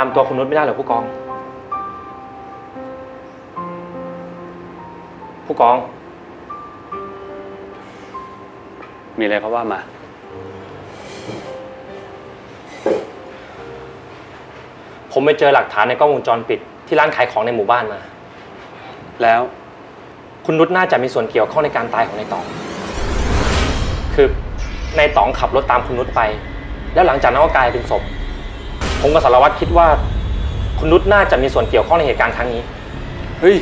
ตามตัวคุณนุชไม่ได้เหรอผู้กอง ผู้กอง มีอะไรก็ว่ามา ผมไปเจอหลักฐานในกล้องวงจรปิด ที่ร้านขายของในหมู่บ้านมา แล้วคุณนุชน่าจะมีส่วนเกี่ยวข้องในการตายของนายต๋อง คือนายต๋องขับรถตามคุณนุชไป แล้วหลังจากนั้นก็กลายเป็นศพ ผมกับสารวัตรคิดว่า คุณนุชน่าจะมีส่วนเกี่ยวข้องในเหตุการณ์ครั้งนี้ เฮ้ย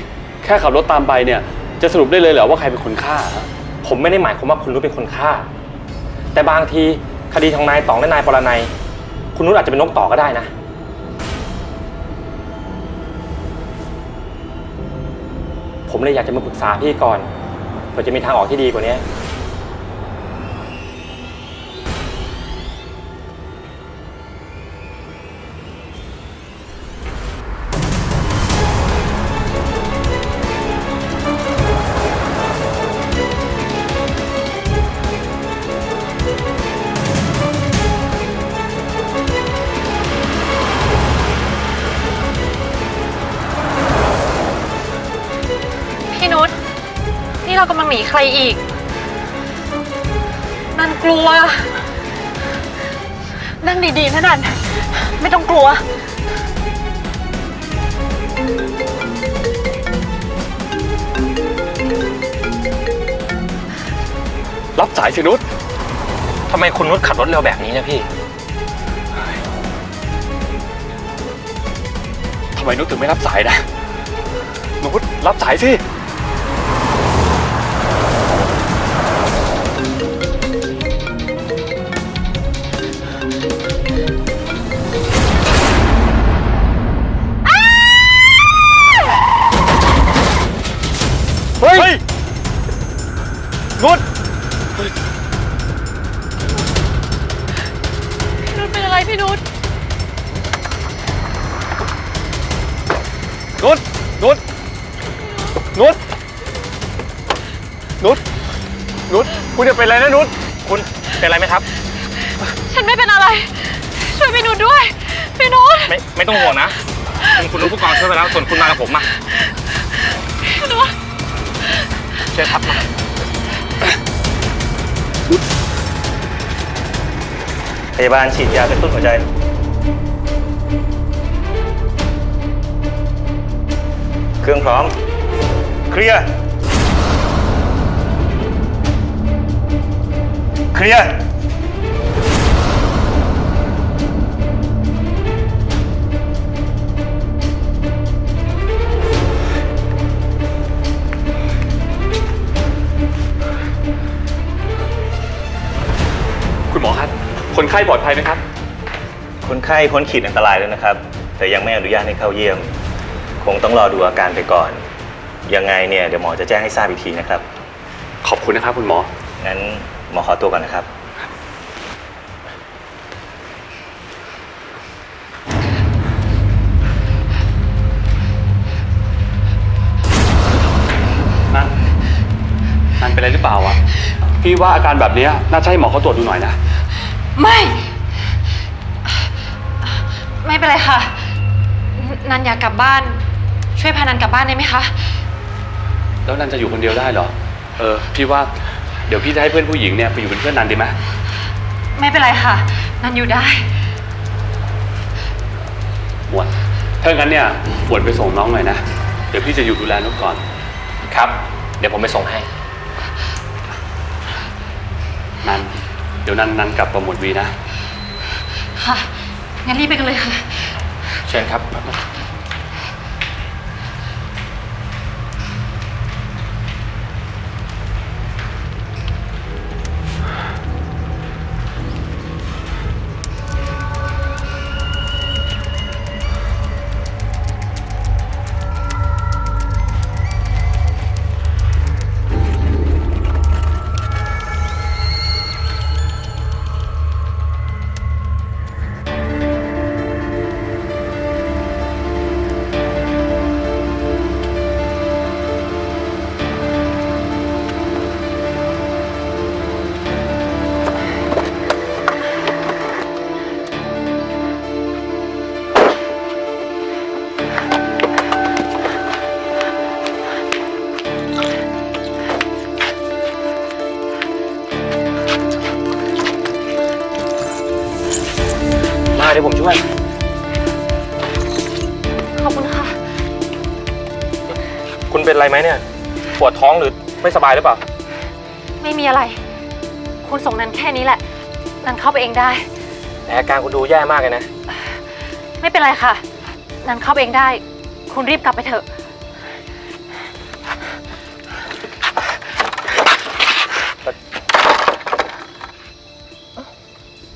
แค่ขับรถตามไปเนี่ย จะสรุปได้เลยเหรอว่าใครเป็นคนฆ่าฮะผมไม่ได้หมายความว่าคุณนุชเป็นคนฆ่า แต่บางทีคดีของนายต๋องและนายปรนัย คุณนุชอาจจะเป็นนกต่อก็ได้นะ ผมเลยอยากจะมาปรึกษาพี่ก่อนเผื่อจะมีทางออกที่ดีกว่านี้ากำลังหนีใครอีก นันกลัว นั่งดีๆนะนัน ไม่ต้องกลัว รับสายสินุชทำไมคุณนุชขับรถเร็วแบบนี้เนะพี่ ทำไมนุชถึงไม่รับสายนะนุชรับสายสิ นุชพี่นุชเป็นอะไรพี่นุชนุชนุชนุชนุชนุชคุณจะเป็นอะไรนะนุชคุณเป็นอะไรไหมครับ ฉันไม่เป็นอะไร ช่วยพี่นุชด้วย พี่นุชไม่ไม่ต้องห่วงนะ คุณคุณรู้ผู้กองช่วยไปแล้วส่วนคุณมากับผมมาพี่นุช เชิญครับมา พยาบาลฉีดยากระตุ้นหัวใจ เครื่องพร้อม เคลียร์ เคลียร์ ข้ปลอดภัยไหมครับ คนไข้พ้นขีดอันตรายแล้วนะครับ แต่ยังไม่อนุญาตให้เข้าเยี่ยม คงต้องรอดูอาการไปก่อน ยังไงเนี่ยเดี๋ยวหมอจะแจ้งให้ทราบอีกทีนะครับ ขอบคุณนะครับคุณหมอ งั้นหมอขอตัวก่อนนะครับ นั่นนั่นเป็นอะไรหรือเปล่าวะพี่ว่าอาการแบบเนี้ยน่าจะให้หมอเขาตรวจดูหน่อยนะ ไม่ ไม่เป็นไรค่ะ นันอยากกลับบ้าน ช่วยพานันกลับบ้านได้ไหมคะ แล้วนันจะอยู่คนเดียวได้เหรอ เออ พี่ว่าเดี๋ยวพี่จะให้เพื่อนผู้หญิงเนี่ยไปอยู่เป็นเพื่อนนันดีไหมไม่เป็นไรค่ะ นันอยู่ได้หมวดถ้างั้นเนี่ยหมวดไปส่งน้องหน่อยนะ เดี๋ยวพี่จะอยู่ดูแลนุกก่อน ครับ เดี๋ยวผมไปส่งให้ นัน เดี๋ยวนันนันกลับกับหมวดวีนะ ค่ะ งั้นรีบไปกันเลยค่ะ เชิญครับขอบ คุณเป็นอะไรไหมเนี่ย ปวดท้องหรือไม่สบายหรือเปล่า ไม่มีอะไร คุณส่งนันแค่นี้แหละ นันเข้าไปเองได้ แต่อาการคุณดูแย่มากเลยนะ ไม่เป็นไรค่ะ นันเข้าไปเองได้ คุณรีบกลับไปเถอะ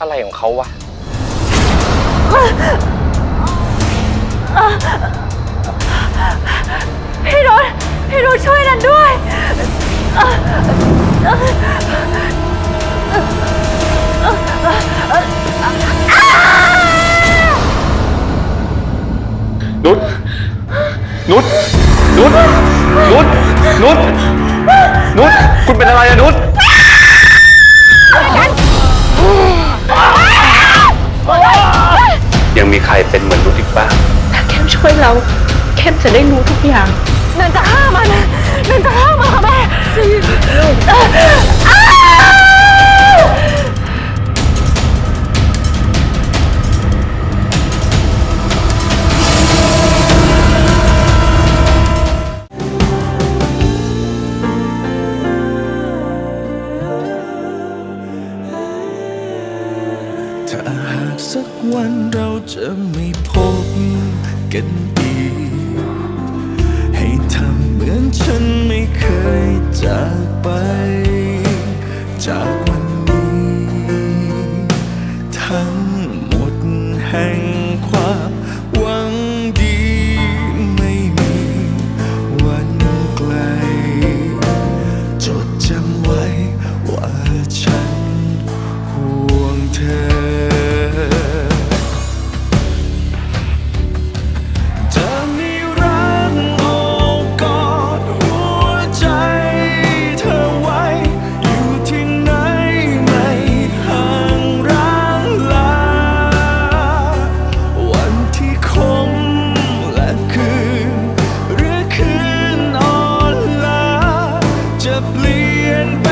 อะไรของเขาวะ พี่รุธพี่รุธช่วยนันด้วย นุชนุชนุชนุชนุชนุชคุณเป็นอะไรอะนุชยังมีใครเป็นเหมือนนุชอีกบ้าง ถ้าเข้มช่วยเรา เข้มจะได้รู้ทุกอย่าง นันจะฆ่ามันนันจะฆ่ามันค่ะแม่ถ้าหากสักวันเราจะไม่พบกันอีก ฉันไม่เคยจากไป จากวันนี้ ทั้งหมดแห่งความ just bleeding.